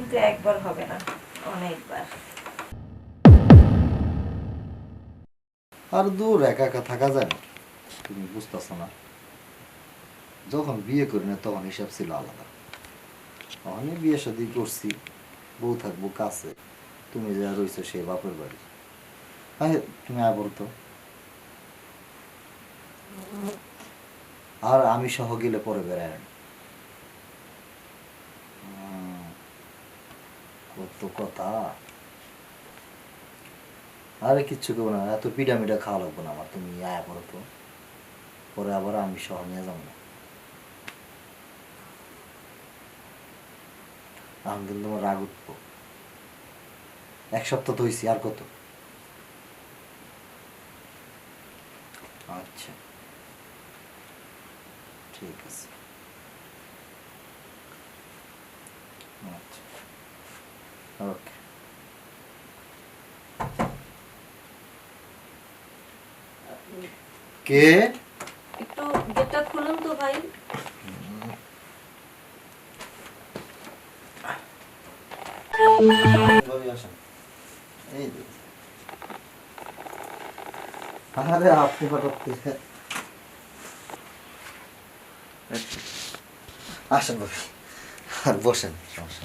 কিন্তু একবার হবে না, অনেকবার। আর দূর একা একা থাকা যায় না, তুমি বুঝতেছ না। যখন বিয়ে করি না, তখন হিসাব ছিল আলাদা। আমি বিয়ে শাদি করছি, বউ থাকব কাছে, তুমি যা রইছো সে বাপের বাড়ি। আরে তুমি আয় বলতো। আর আমি সহ গেলে পরে বেড়ায় কথা আরে কিচ্ছু করব না, এত পিঠা মিঠা খাওয়া লাগবো না আমার, তুমি আয়া করো তো। পরে আবার আমি সহ নিয়ে যাব না। আমি কিন্তু তোমার রাগ উঠবো। এক সপ্তাহ তো হয়েছি আর কত? আচ্ছা। ঠিক আছে। আচ্ছা। ওকে কে? একটু গেটটা খুলুন তো ভাই। আরে আপনি হঠাৎ করে- আসেন ভাবি আর বসেন সমস্যা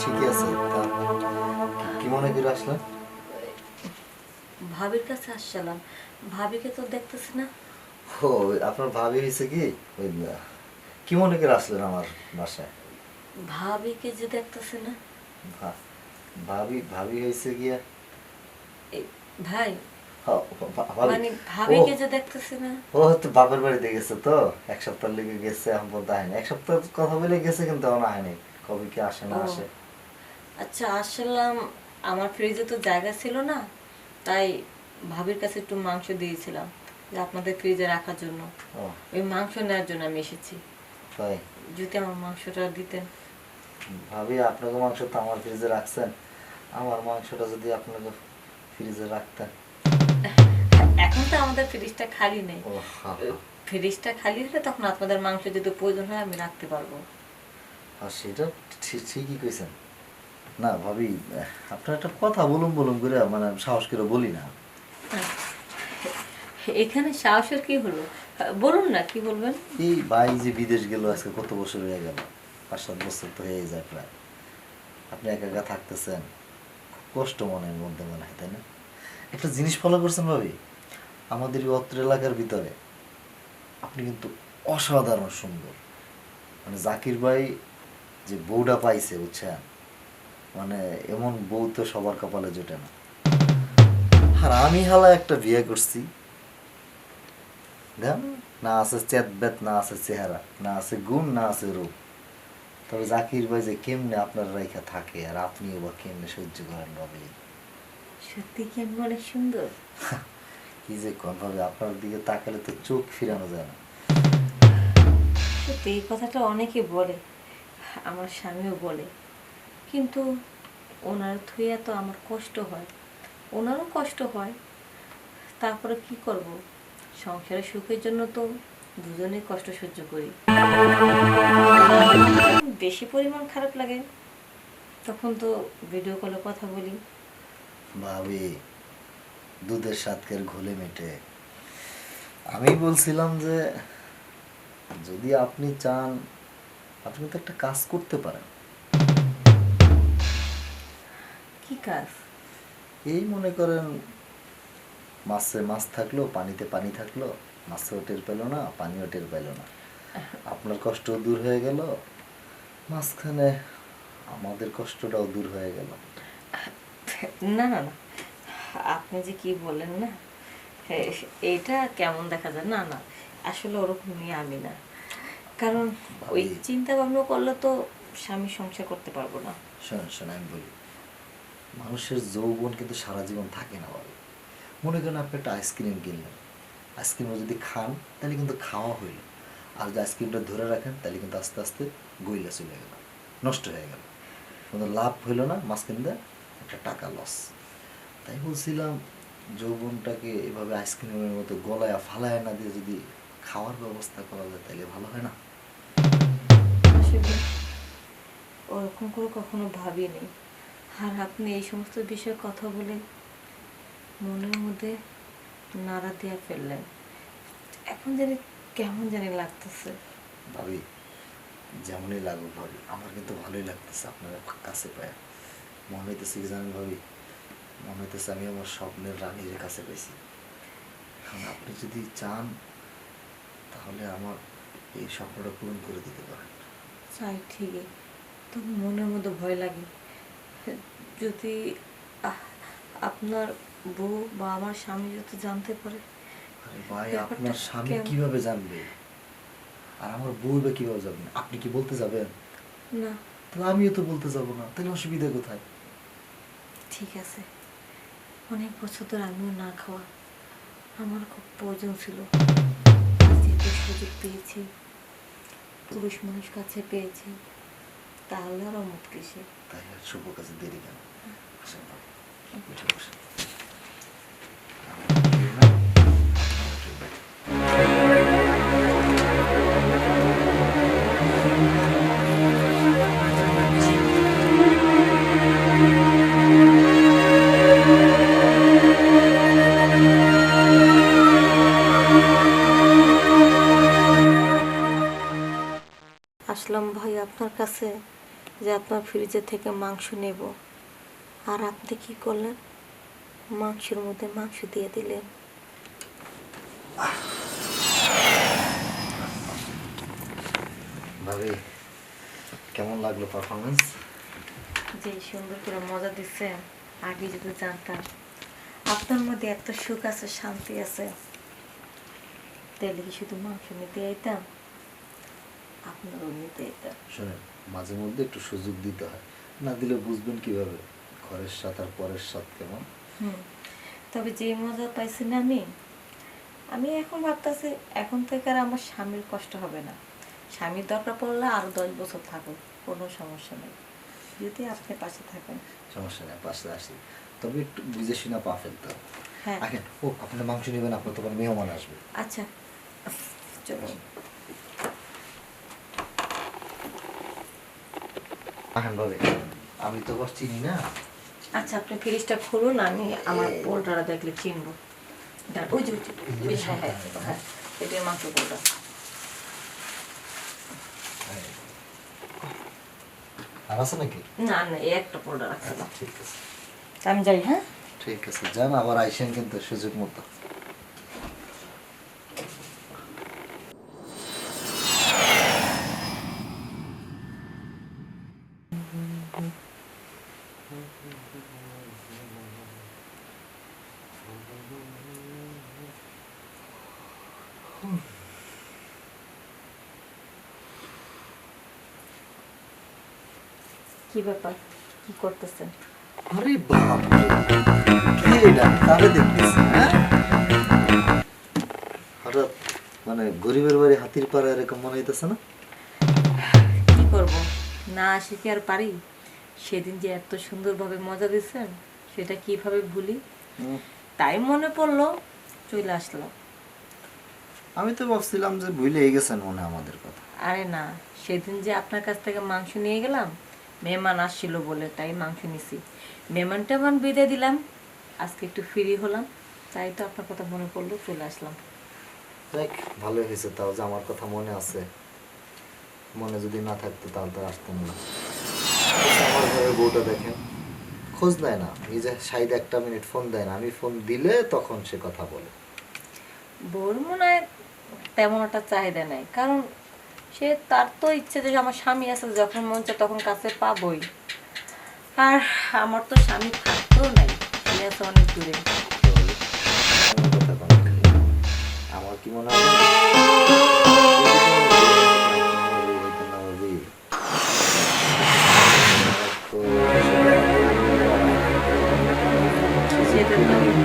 ঠিকই আছে? তা কি মনে করে আসলেন ভাবির কাছে আসছিলাম। ভাবিকে তো দেখতেছি না। ও আপনার ভাবি হয়েছে কি? ওই কি মনে করে আসলেন আমার বাসায়? ভাবিকে যে দেখতেছি না। ভাবি ভাবি হয়েছে গিয়া? ভাই ভাবি- মানে ভাবিকে ও, যে দেখতেছি না? ও তো বাপের বাড়িতে গেছে তো এক সপ্তাহ লেগে গেছে এখন পর্যন্ত আয়নি এক সপ্তাহ কথা বলে গেছে কিন্তু এখন আয়নি কবে কি আসে না আসে। আচ্ছা আসলাম আমার ফ্রিজে তো জায়গা ছিল না তাই ভাবির কাছে একটু মাংস দিয়েছিলাম যে আপনাদের ফ্রিজে রাখার জন্য। ওই মাংস নেওয়ার জন্য আমি এসেছি। যদি আমার মাংসটা দিতেন। ভাবি আপনাকে মাংস তো আমার ফ্রিজে রাখছেন। আমার মাংসটা যদি আপনাকে ফ্রিজে রাখতেন এখন তো আমাদের ফ্রিজটা খালি নেই। ফ্রিজটা খালি হলে তখন আপনাদের মাংস যদি প্রয়োজন হয় আমি রাখতে পারব। আর সেটা ঠিক- ঠিকই কইছেন। না ভাবি আপনার একটা কথা বলুন বলুন করে মানে সাহস করে বলি না। এখানে সাহসের কি হলো? বলুন না কি বলবেন? এই ভাই যে বিদেশ গেল আজকে কত বছর হয়ে গেল? পাঁচ সাত বছর তো হয়ে যায় প্রায়। আপনি একা একা থাকতেছেন। কষ্ট মনের মধ্যে মনে হয়, তাই না? একটা জিনিস ফলো করছেন ভাবি, আমাদের এই অত্র এলাকার ভিতরে আপনি কিন্তু অসাধারণ সুন্দর। মানে জাকির ভাই যে বউটা পাইছে, বুঝছেন? মানে এমন বউ তো সবার কপালে জোটে না। আর আমি হালা একটা বিয়ে করছি। দেন না আছে চেত বেত না আছে চেহারা, না আছে গুণ, না আছে রূপ। তবে জাকির ভাই যে কেমনে আপনার রাইখা থাকে আর আপনি বা কেমনে সহ্য করেন ভাবে সত্যি কি আমি অনেক সুন্দর? কি যে কোন ভাবে আপনার দিকে তাকালে তো চোখ ফিরানো যায় না। সত্যি এই কথাটা অনেকে বলে আমার স্বামীও বলে। কিন্তু ওনার থুইয়া তো আমার কষ্ট হয়। ওনারও কষ্ট হয় তারপরে কি করব? সংসারের সুখের জন্য তো দুজনেই কষ্ট সহ্য করি। বেশি পরিমাণ খারাপ লাগে তখন তো ভিডিও কলে কথা বলি। ভাবি দুধের স্বাদকের ঘোলে মেটে। আমি বলছিলাম যে যদি আপনি চান আপনি তো একটা কাজ করতে পারেন। কি কাজ? এই মনে করেন মাছে মাছ থাকল পানিতে পানি থাকল। মাছেও টের পেল না পানিও টের পেল না। আপনার কষ্ট দূর হয়ে গেল মাঝখানে আমাদের কষ্টটাও দূর হয়ে গেল। না না না আপনি যে কি বলেন না হ্যাঁ, এটা কেমন দেখা যায়? না না আসলে ওরকম নিয়ে আমি না। কারণ ওই। চিন্তা ভাবনা করলে তো স্বামী সংসার করতে পারব না। শোনেন শোনেন আমি বলি মানুষের যৌবন কিন্তু সারা জীবন থাকে না বাবু মনে করেন আপনি একটা আইসক্রিম কিনলেন। আইসক্রিমটা যদি খান, তাহলে কিন্তু খাওয়া হইল। আর যদি আইসক্রিমটা ধরে রাখেন, তাহলে কিন্তু আস্তে আস্তে গইলা চলে গেল, নষ্ট হয়ে গেল। কোনো লাভ হইল না, মাঝখান দিয়ে একটা টাকা লস তাই বলছিলাম, যৌবনটাকে এভাবে আইসক্রিমের মতো গলায় ফালায় না দিয়ে যদি খাওয়ার ব্যবস্থা করা যায়, তাহলে ভালো হয় না? ওরকম করে কখনো ভাবিনি। আর আপনি এই সমস্ত বিষয়ে কথা বলে মনের মধ্যে নাড়া দিয়ে ফেললেন। এখন জানি কেমন জানি লাগতেছে। ভাবি যেমনই লাগুক ভাবি আমার কিন্তু ভালোই লাগতেছে আপনার কাছে পায়। মনে হইতেছে কি জানেন ভাবি? মনে হইতেছে আমি আমার স্বপ্নের রানীর কাছে পেয়েছি এখন আপনি যদি চান তাহলে আমার এই স্বপ্নটা পূরণ করে দিতে পারেন। চাই ঠিকই। তবে মনের মতো ভয় লাগে। যদি আপনার বউ বা আমার স্বামী যদি জানতে পারে। ভাই আপনার স্বামী কীভাবে জানবে? আর আমার বউ বা কীভাবে যাবেন আপনি কি বলতে যাবেন? না। তাহলে আমিও তো বলতে যাব না। তাহলে অসুবিধা কোথায়? ঠিক আছে। অনেক বছর ধরে আমিও না খাওয়া। আমার খুব প্রয়োজন ছিল। সুযোগ পেয়েছি পুরুষ মানুষ কাছে পেয়েছি তাহলে আর অমত কিসে তাই আর শুভ কাছে দেরি কেন? আসেন বসেন। কাছে যে আপনার ফ্রিজে থেকে মাংস নেব। আর আপনি কি করলেন? মাংসের মধ্যে মাংস দিয়ে দিলেন। ভাবি কেমন লাগল পারফরমেন্স যে সুন্দর করে মজা দিচ্ছেন আগে যদি জানতাম। আপনার মধ্যে এত সুখ আছে শান্তি আছে। তাহলে কি শুধু মাংস নিতে আইতাম? আপনারও নিতে আইতাম। শোনেন মাঝে মধ্যে একটু সুযোগ দিতে হয়। না দিলে বুঝবেন কীভাবে? ঘরের সাথ আর পরের সাথ কেমন? হুম। তবে যে মজা পাইছি না আমি আমি এখন ভাবতেছি এখন থেকে আর আমার স্বামীর কষ্ট হবে না। স্বামীর দরকার পড়লে আরও দশ বছর থাকুক কোনো সমস্যা নেই। যদি আপনি পাশে থাকেন। সমস্যা নেই পাশে আসি। তবে একটু বুঝে শুনে পা ফেলতে হবে। হ্যাঁ। ও আপনার মাংস নেবেন আপনার তোমার মেহমান আসবে। আচ্ছা। চলো ভাবে আমি তো আবার চিনি না। আচ্ছা আপনি ফ্রিজটা খুলুন আমি আমার পোলটারা দেখলে চিনবো। ওই যে ওই যে, ওই যে, হ্যাঁ হ্যাঁ হ্যাঁ এটাই মাংস পোলটা। আর আছে নাকি? না না এই একটা পোলটা রাখছিলাম ঠিক আছে। আমি যাই হ্যাঁ? ঠিক আছে যান আবার আইসেন কিন্তু সুযোগ মতো। কি ব্যাপার? কি করতেছেন? আরে বাপ কে এটা? দেখতেছি হ্যাঁ? হঠাৎ মানে গরিবের বাড়ি হাতির পাড়া এরকম মনে হইতেছে না? কি করব? না আসে কি আর পারি? সেদিন যে এত সুন্দরভাবে মজা দিচ্ছেন সেটা কীভাবে ভুলি? তাই মনে পড়ল চলে আসলাম। আমি তো ভাবছিলাম যে ভুলে গেছেন মনে আমাদের কথা। আরে না সেদিন যে আপনার কাছ থেকে মাংস নিয়ে গেলাম মেহমান আসছিল বলে তাই মাংস নিছি। মেহমান টেমান বিদায় দিলাম আজকে একটু ফ্রি হলাম তাই তো আপনার কথা মনে পড়ল চলে আসলাম। দেখ ভালো হয়েছে তাও যে আমার কথা মনে আছে। মনে যদি না থাকতো তাহলে তো আসতাম না। আমার ঘরের বউটা দেখেন খোঁজ দেয় না এই যে সাইড একটা মিনিট ফোন দেয় না আমি ফোন দিলে তখন সে কথা বলে। বউর মনে হয় তেমন একটা চাহিদা নেই। কারণ সে তার তো ইচ্ছে যে আমার স্বামী আছে যখন মন চায় তখন কাছে পাবই। আর আমার তো স্বামী থাকতেও নাই সে আছে অনেক দূরে। আমার কি মনে হয়? সেটা তো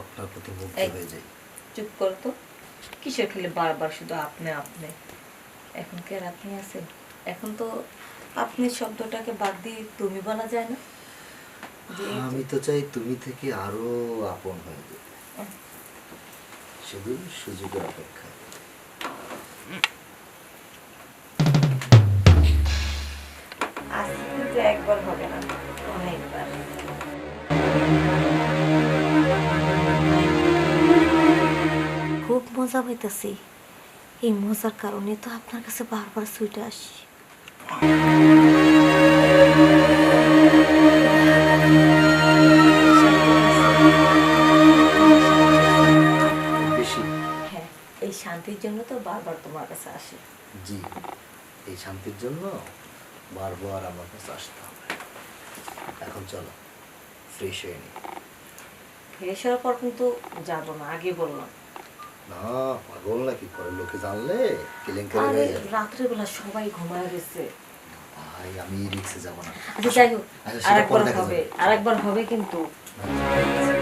আপনার প্রতি মুগ্ধ হয়ে যাই। চুপ করো তো। কিসের খেলে বারবার শুধু আপনি আপনি? এখন কি আর আপনি আছেন? এখন তো আপনি শব্দটাকে বাদ দিয়ে তুমি বলা যায় না। আমি তো চাই তুমি থেকে আরও আপন হয়ে যেতে শুধু সুযোগের অপেক্ষা আজকে কিন্তু একবার হবে না অনেকবার। খুব মজা পাইতেছি। এই মজার কারণে তো আপনার কাছে বারবার সুইটে আসি হ্যাঁ এই শান্তির জন্য তো বারবার তোমার কাছে আসি। জি এই শান্তির জন্য বারবার আমার কাছে আসতে হবে। এখন চলো। ফ্রেশ হয়ে নি ফ্রেশ হওয়ার পর কিন্তু যাব না আগে বললাম। না পাগল নাকি? পরে লোকে জানলে কেলেঙ্কারি হয়ে যাবে। রাত্রেবেলা সবাই ঘুমায় গেছে। ভাই আমি রিক্সে যাব না। আচ্ছা যাই হোক আচ্ছা, আরেকবার হবে। আরেকবার হবে কিন্তু। আচ্ছা,